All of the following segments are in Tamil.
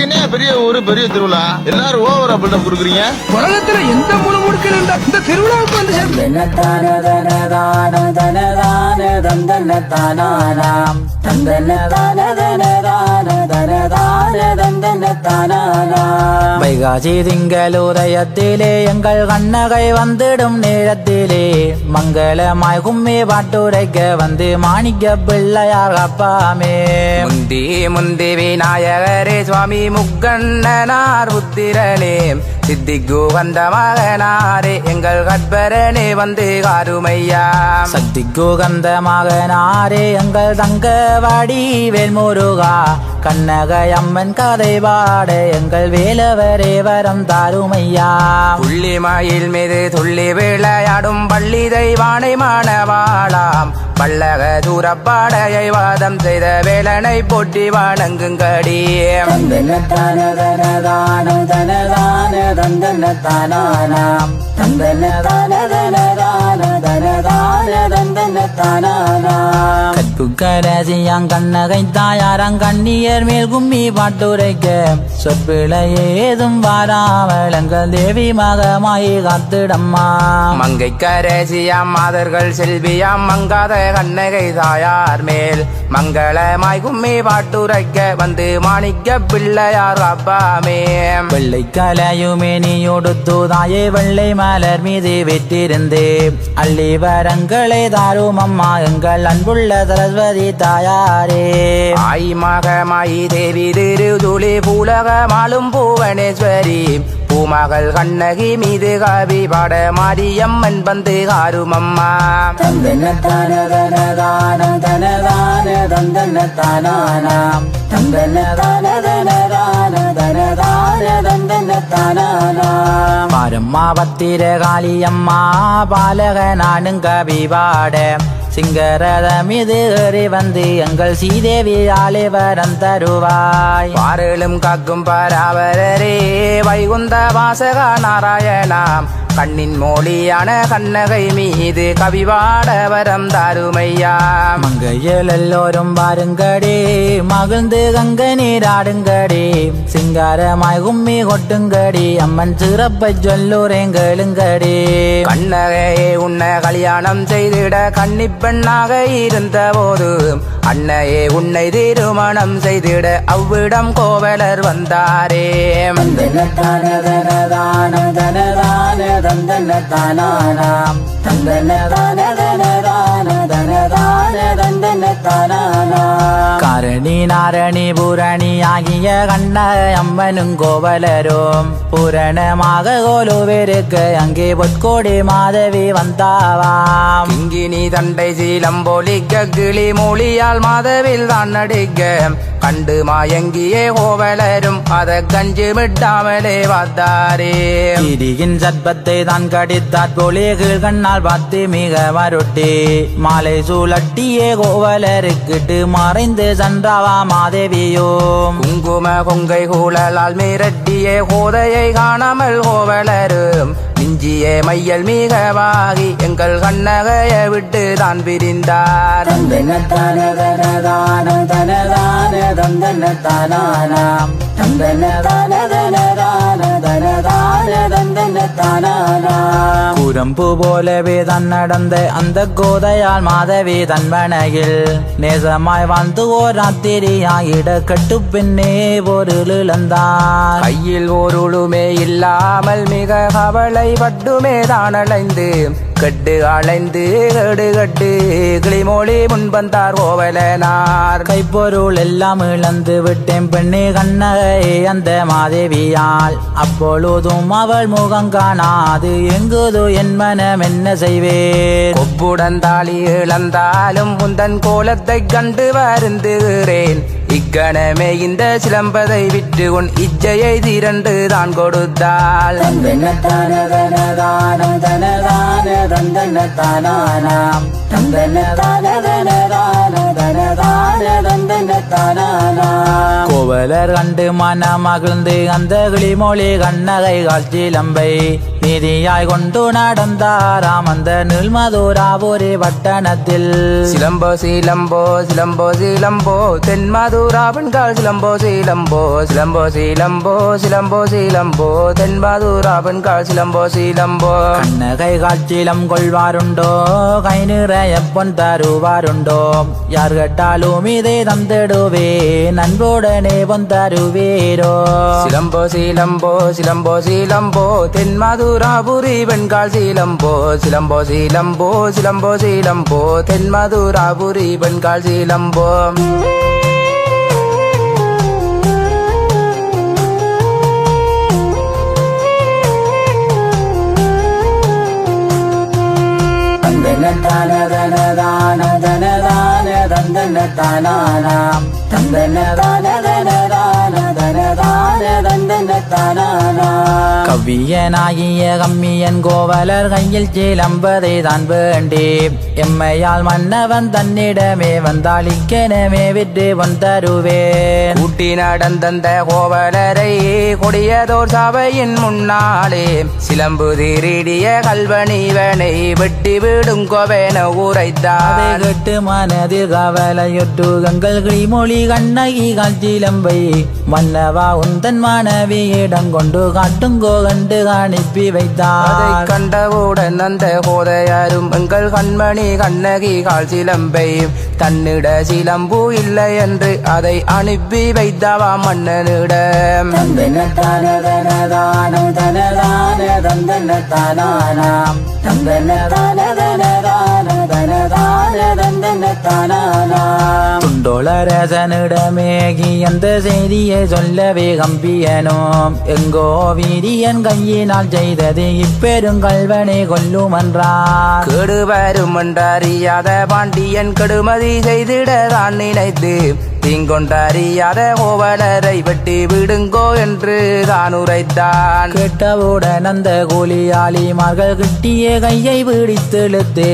அப்படின்னே பெரிய ஊரு பெரிய திருவிழா. எல்லாரும் ஓவரா பில்டப் கொடுக்குறீங்க. உலகத்துல எந்த மூணு முடுக்கில் இருந்தா இந்த திருவிழாவுக்கு வந்து சேர்ந்து வைகாசி திங்களுதயத்திலே எங்கள் கண்ணகை வந்திடும் நேரத்திலே மங்களமாய் கும்மி பாட்டுரைக்க வந்து மாணிக்க பிள்ளையார் அப்பாமே. முந்தி முந்தி விநாயகரே சுவாமி முக்கண்ணனார் உத்திரனே சித்திக்கு வந்த மகனாரே எங்கள் கற்பரனே வந்து காருமையா. சக்திக்கு கந்த மகனாரே எங்கள் தங்கவாடி வேல்முருகா. கண்ணகை அம்மன் கதை பாட எங்கள் வேலவரே வரம் தாருமையா. புள்ளி மயில் மீது துள்ளி விளையாடும் பள்ளி தெய்வானை மாணவாளாம். பல்லக தூரப்பாடையை வாதம் செய்த வேலனை போட்டி வணங்குங்கடி. கற்புக்கரசியாங் கண்ணகை தாயாரங் கண்ணியர் மேல் கும்மி பாட்டுரைக்க. சொற்பிழை ஏதும் வாராமல் எங்கள் தேவி மகமாயி காத்திடம்மா. மங்கை கரசியாம் மாதர்கள் செல்வியாம் மங்காத கண்ணகை தாயார் மேல். மங்களமாய் கும்மி பாட்டுரைக்க வந்து மாணிக்க பிள்ளையார் அப்பாமே வெள்ளை கலையுமே நீ ஒடுத்து தாயே வெள்ளை மலர் மீது வெற்றிருந்து அள்ளி வரங்களை தாரும் அம்மா எங்கள் அன்புள்ள சரஸ்வதி தாயாரே. ஆய் மகமாயி தேவி திரு திருதுளி பூலகமாலும் பூவனேஸ்வரி. பூமகள் கண்ணகி மீது காவி பாட மாரியம்மன் வந்து காருமம்மா. பாரம்மா பத்திர காளியம்மா பாலக நானும் கவி சிங்கரதமிது சிங்கரதம் ஏறி வந்து எங்கள் சீதேவி ஆலை வரம் தருவாய். பாரலும் காக்கும் பராவரரே வைகுந்த வாசக நாராயணாம். கண்ணின் மொழியான கண்ணகை மீது கவிவாட வரம் தாருமையா. மங்கையில் எல்லோரும் பாருங்கடி மகிழ்ந்து கங்க நீராடுங்கடி சிங்காரமாய் கும்மி கொட்டுங்கடி அம்மன் சிறப்பை சொல்லுறேன் கேளுங்கடி. கண்ணகையே உன்னை கல்யாணம் செய்திட கன்னி பெண்ணாக இருந்த போது அன்னையே உன்னை திருமணம் செய்திட அவ்விடம் கோவலர் வந்தாரே. தந்தன தானானாம் தந்தன தான தன தான தன தான தந்தன தானானாம் கரணி நாரணி பூரணி ஆகிய கண்ண அம்மனும் கோவலரும். பூரணமாக கோலுவிருக்கு அங்கே பொற்கோடி மாதவி வந்தாவாம். கிங்கினி தண்டை சீலம் போலிக்க கிளி மொழியால் மாதவில் தான் நடிக்க. கண்டு மாயங்கியே கோவலரும் அத கஞ்சு விட்டாமலே வந்தாரே கிரியின் சர்ப்பத்தை தான் கடித்தாற் போலே கண்ணால் பார்த்து மிக மருட்டி மாலை சூழட்டியே கோவலருக்கிட்டு மறைந்து சென்றவா மாதேவியோ. குங்கும கொங்கை கூழலால் மிரட்டியே கோதையை காணாமல் கோவலரும். மிஞ்சிய மையல் மிகவாகி எங்கள் கண்ணகைய விட்டு தான் பிரிந்தார் குரம்பு போலவே தான் நடந்த அந்த கோதையால் மாதவி தன் மனையில் நேசமாய் வாழ்ந்து ஓர் ராத்திரியாயிட கட்டு பின்னே பொருள் இழந்தான். கையில் ஓருளுமே இல்லாமல் மிக கவலை பட்டுமே தான் அலைந்து கட்டு அலைந்து கடு கட்டு கிளிமொழி முன்பந்தார் கோவலனார். கைப்பொருள் எல்லாம் இழந்து விட்டேன் பெண்ணே கண்ணகை அந்த மாதேவியால். அப்பொழுதும் அவள் முகம் காணாது எங்குதோ என் மனம் என்ன செய்வேன்? கொப்புடன் தாலி இழந்தாலும் உந்தன் கோலத்தை கண்டு வருந்துகிறேன். இக்கணமே இந்த சிலம்பதை விட்டு உன் இச்சையை திரண்டு தான் கொடுத்தாள். கோவலர் கண்டு மன மகிழ்ந்து அந்த கிளிமொழி கண்ணகை காட்சிலம்பை நீதியாய் கொண்டு நடந்தாராம் அந்த நில்மதுராபுரி பட்டணத்தில். சிலம்போ சிலம்போ சிலம்போ சிலம்போ தென்மது தென்பாதூராவன்கால் சிலம்போ சீலம்போ சிலம்போ சீலம்போ சிலம்போ சீலம்போ. தென்பாதூராவன்கால் சிலம்போ சீலம்போ. கண்ணகை காட்சிலம் கொள்வாருண்டோ கை நிறைய பொன் தருவாருண்டோ. யார் கேட்டாலும் இதை தந்திடுவே நண்புடனே பொன் தருவீரோ. சிலம்போ சீலம்போ சிலம்போ சீலம்போ. தென்மதுராபுரி வெண்கால் சீலம்போ சிலம்போ சீலம்போ சிலம்போ சீலம்போ. தென்மதுராபுரி வெண்கால் சீலம்போ. தான தன தான தன தான தந்தன தானானாம் தந்தன தான தன தான கவ்வியனாகிய கம்மியன் கோவலர் கையில் சிலம்பதை தான் வேண்டி. எம்மையால் மன்னவன் தன்னிடமே வந்தாளிக்கெனமே விட்டு வந்தருவேன் கூட்டி நடந்தந்த கோவலரை கொடியதோர் சபையின் முன்னாலே சிலம்பு திருடிய கல்வனிவனை வெட்டி விடும் கோவேன அதை உரைத்தார் கேட்டு மனதில் கவலையொட்டு கங்கள் கிளிமொழி கண்ணகி காட்சிலம்பை மன்னவா உந்தன் மாணவியிடம் கொண்டு காட்டுங்கோ கண்டு அனுப்பி வைத்தார். கண்டவுடன் அந்த கோதையாரும் எங்கள் கண்மணி கண்ணகி கால் சிலம்பை தன்னிட சிலம்பு இல்லை என்று அதை அனுப்பி வைத்தவா மன்னனிடம். தந்தன தான தன தானம் தன தான தந்தன குளரசனிடமேகி அந்த செய்தியை சொல்லவே கம்பியனோம். எங்கோ வீரியன் கையினால் செய்தது இப்பெருங்கல்வனை கொல்லுமன்றார். கேடு வரும் என்றறியாத பாண்டியன் கெடுமதி செய்திட தான் நினைத்து தீங்கொண்டறியாத கோவலரை வெட்டி விடுங்கோ என்று தான் உரைத்தான். கேட்டவுடன் அந்த கூலியாளிமார்கள் கிட்டிய கையை பிடித்தெழுத்து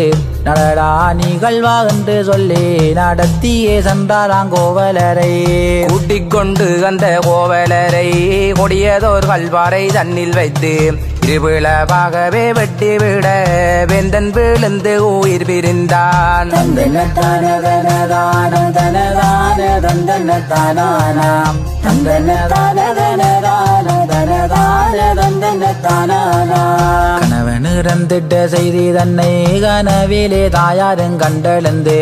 நடடா நிகழ்வா என்று சொல்லி நடத்தியே சென்றாராம் கோவலரை. கூட்டிக் கொண்டு அந்த கோவலரை கொடியதோர் கல்வாரை தன்னில் வைத்து இருபிளவாகவே வெட்டி விட வெந்தன் விழுந்து உயிர் பிரிந்தான். கணவன் இறந்திட்ட செய்தி தன்னை கனவிலே தாயாரும் கண்டெழுந்து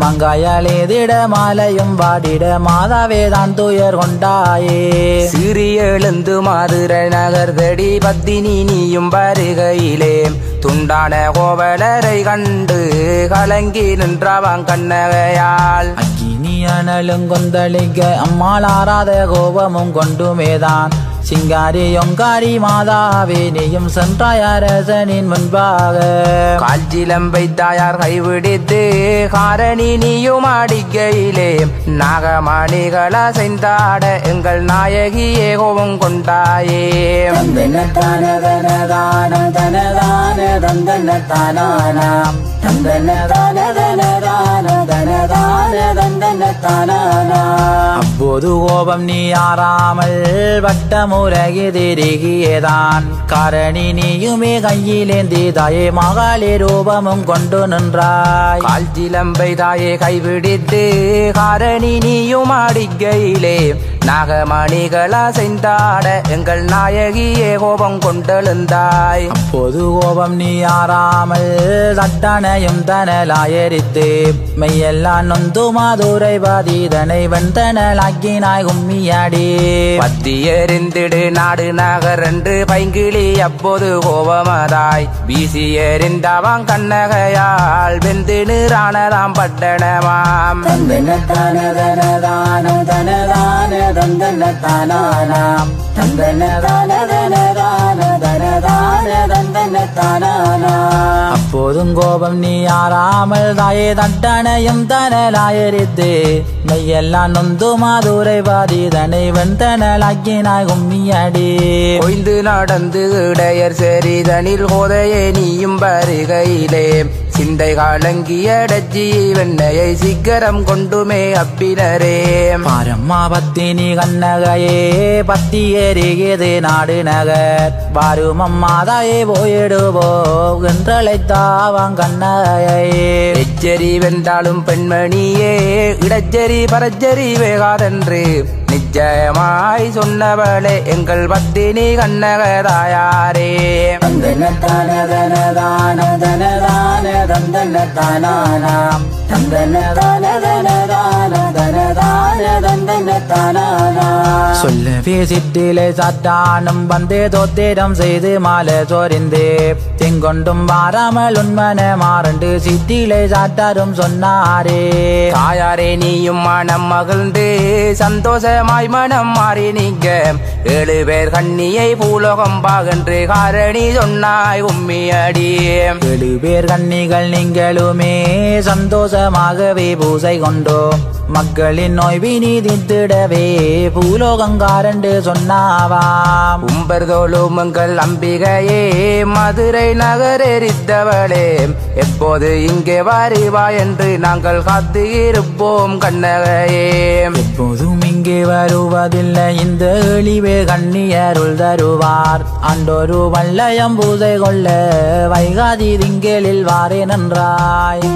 மங்காயாலே திட மாலையும் வாடிட மாதாவே தான் துயர் கொண்டாயே. சிறிய எழுந்து மாதுர நகர் தடி பத்தினி இனியும் வருகையிலே துண்டான கோவலரை கண்டு கலங்கி நின்றவன் கண்ணகையால். அக்கினி அனலும் கொந்தளிக்க அம்மாள் ஆறாத கோபமும் கொண்டுமேதான் சிங்காரி ஒங்காரி மாதாவே நீயும் சென்றாய் அரசனின் முன்பாக. கால்ச்சிலம்பை தாயார் கைவிடித்து காரணி நீயும் அடிக்கையிலே. நாகமணிகளா செந்தாட எங்கள் நாயகியே கோபம் கொண்டாயே. தந்தன தான தன தானம் அப்போது கோபம் நீ ஆறாமல் வட்டமுலகி திருகியதான் காரணி நீயுமே கையிலேந்தி தாயே மகாளி ரூபமும் கொண்டு நின்றாய். கால்ச்சிலம்பை தாயே கைவிடித்து காரணி நீயும் அடிக்கையிலே நாகமணிகளா செந்தாட எங்கள் நாயகியே கோபம் கொண்டெழுந்தாய். அப்போது கோபம் நீ ஆறாமல் தட்டனையும் தனலாயரித்து. மெய்யெல்லாம் நொந்து மாதுரை பாதீதனை வெண்தனலாக்கினாய் கும்மியாடி பத்தி எறிந்திடு நாடு நகர் என்று பைங்கிளி அப்போது கோபமதாய். வீசி எறிந்தவன் கண்ணகையால் வெந்து நிறானதாம் பட்டணமாம். தந்தன தான தன தானம் தன தான தந்தன தான தன தான தன தான தந்தன தானானாம் அப்போதும் கோபம் நீ ஆறாமல் தாயே தட்டனையும் தனலாயரித்து. மெய்யெல்லாம் நொந்து மாதுரை பாதீதனை வெண்தனலாக்கினாய் கும்மியாடி கொய்ந்து நடந்து இடையர் செறிதனில் கோதையே நீயும் வருகையிலே. சிந்தை காலங்கிய டச்சி வெண்ணையை சிக்கரம் கொண்டுமே அப்பினரே. பாரம்மா பத்தினி கண்ணகையே பத்தி ஏறியது நாடு நகர். வாரும் அம்மாதாயே போயிடுவோ என்றழைத்தாவாங் கண்ணகையே. எச்சரி வென்றாலும் பெண்மணியே இடச்சரி பரச்சரி வேகாதென்று. நிச்சயமாய் சொன்னவளே எங்கள் பத்தினி கண்ணகதாயாரே. சொல்லவே சித்திலே சாத்தானும் வந்தே தோத்திரம் செய்து மாலை சோரிந்தே தெங்கொண்டும் வாராமல் உண்மன மாறண்டு சித்திலே சாட்டாரும் சொன்னாரே தாயாரே நீயும் மனம் மகிழ்ந்து சந்தோஷமாய் மனம் மாறி நீங்க ஏழு பேர் கண்ணியை பூலோகம் பாகன்று காரணி சொன்னாய் உம்மியடி ஏழு பேர் கண்ணிகள் நீங்களுமே சந்தோஷ சந்தோஷமாகவே பூசை கொண்டோம் மக்களின் நோய் வினிதித்திடவே பூலோகங்காரண்டு சொன்னாவாம். உம்பர் தோலும் எங்கள் அம்பிகையே மதுரை நகரெரித்தவளே. எப்போது இங்கே வருவா என்று நாங்கள் காத்து இருப்போம் கண்ணகையே. எப்போதும் இங்கே வருவதில்லை இந்த எளிவே கண்ணியருள் தருவார். அன்றொரு வல்லயம் பூசை கொள்ள வைகாதி திங்களில் வாரேன் என்றாய்.